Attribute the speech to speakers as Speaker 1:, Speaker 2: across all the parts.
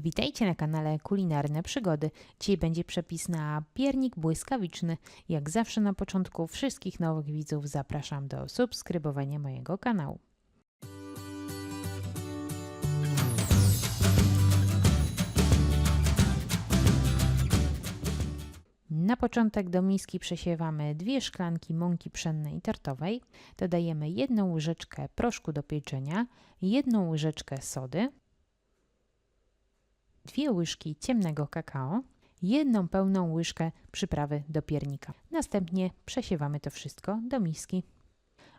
Speaker 1: Witajcie na kanale Kulinarne Przygody. Dzisiaj będzie przepis na piernik błyskawiczny. Jak zawsze na początku wszystkich nowych widzów zapraszam do subskrybowania mojego kanału. Na początek do miski przesiewamy dwie szklanki mąki pszennej tartowej. Dodajemy jedną łyżeczkę proszku do pieczenia, jedną łyżeczkę sody, dwie łyżki ciemnego kakao, jedną pełną łyżkę przyprawy do piernika. Następnie przesiewamy to wszystko do miski.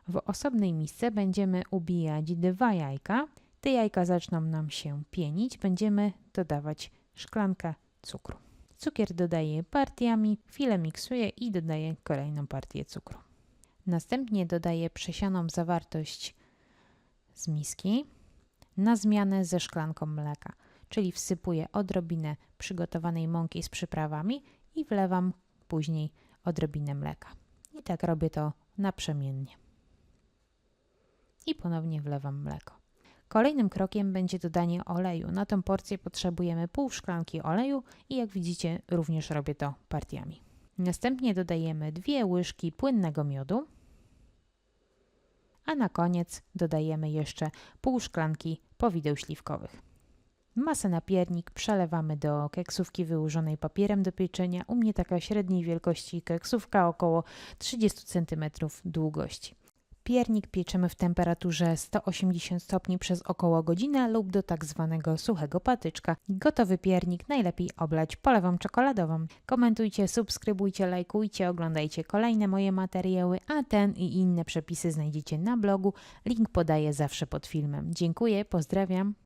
Speaker 1: W osobnej misce będziemy ubijać dwa jajka. Te jajka zaczną nam się pienić. Będziemy dodawać szklankę cukru. Cukier dodaję partiami, chwilę miksuję i dodaję kolejną partię cukru. Następnie dodaję przesianą zawartość z miski na zmianę ze szklanką mleka czyli wsypuję odrobinę przygotowanej mąki z przyprawami i wlewam później odrobinę mleka. I tak robię to naprzemiennie. I ponownie wlewam mleko. Kolejnym krokiem będzie dodanie oleju. Na tę porcję potrzebujemy pół szklanki oleju i jak widzicie również robię to partiami. Następnie dodajemy dwie łyżki płynnego miodu, a na koniec dodajemy jeszcze pół szklanki powideł śliwkowych. Masę na piernik przelewamy do keksówki wyłożonej papierem do pieczenia. U mnie taka średniej wielkości keksówka około 30 cm długości. Piernik pieczemy w temperaturze 180 stopni przez około godzinę lub do tak zwanego suchego patyczka. Gotowy piernik najlepiej oblać polewą czekoladową. Komentujcie, subskrybujcie, lajkujcie, oglądajcie kolejne moje materiały, a ten i inne przepisy znajdziecie na blogu. Link podaję zawsze pod filmem. Dziękuję, pozdrawiam.